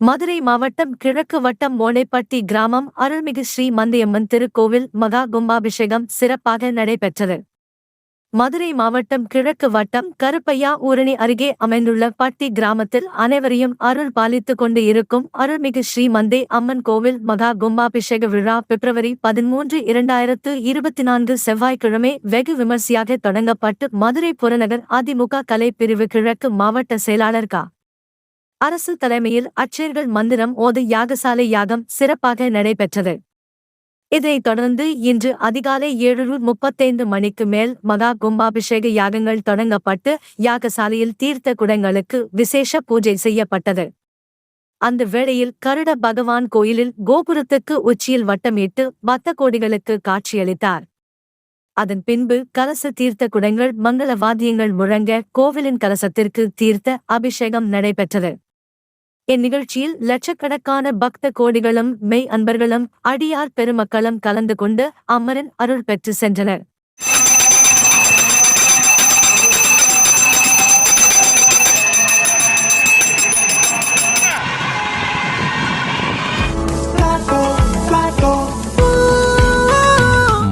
Madurai மாவட்டம் கிழக்கு வட்டம் ஓலைப்பட்டி கிராமம் அருள்மிகு ஸ்ரீ மந்தியம்மன் திருக்கோவில் மகா கும்பாபிஷேகம் சிறப்பாக நடைபெற்றது. மதுரை மாவட்டம் கிழக்கு வட்டம் கருப்பையா ஊரணி அருகே அமைந்துள்ள பட்டி கிராமத்தில் அனைவரையும் அருள் பாலித்துக் கொண்டு இருக்கும் அருள்மிகு ஸ்ரீ மந்தே அம்மன் கோவில் மகா கும்பாபிஷேக விழா பிப்ரவரி பதிமூன்று இரண்டாயிரத்து இருபத்தி நான்கு செவ்வாய்க்கிழமை வெகு விமர்சையாக தொடங்கப்பட்டு மதுரை புறநகர் அதிமுக கலை பிரிவு கிழக்கு மாவட்ட செயலாளர் கா. அரசு தலைமையில் அச்சேர்கள் மந்திரம் ஓது யாகசாலை யாகம் சிறப்பாக நடைபெற்றது. இதைத் தொடர்ந்து இன்று அதிகாலை ஏழு முப்பத்தைந்து மணிக்கு மேல் மகா கும்பாபிஷேக யாகங்கள் தொடங்கப்பட்டு யாகசாலையில் தீர்த்த குடங்களுக்கு விசேஷ பூஜை செய்யப்பட்டது. அந்த வேளையில் கருட பகவான் கோயிலில் கோபுரத்துக்கு உச்சியில் வட்டமிட்டு பக்த கோடிகளுக்கு காட்சியளித்தார். அதன் பின்பு கலச தீர்த்த குடங்கள் மங்கள வாத்தியங்கள் முழங்க கோவிலின் கலசத்திற்கு தீர்த்த அபிஷேகம் நடைபெற்றது. இந்நிகழ்ச்சியில் லட்சக்கணக்கான பக்த கோடிகளும் மெய் அன்பர்களும் அடியார் பெருமக்களும் கலந்து கொண்டு அமரன் அருள் பெற்று சென்றனர்.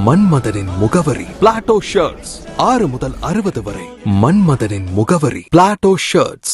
மன்மதனின் முகவரி பிளாட்டோ ஷர்ட்ஸ் ஆறு முதல் அறுபது வரை மன்மதனின் முகவரி பிளாட்டோ ஷர்ட்ஸ்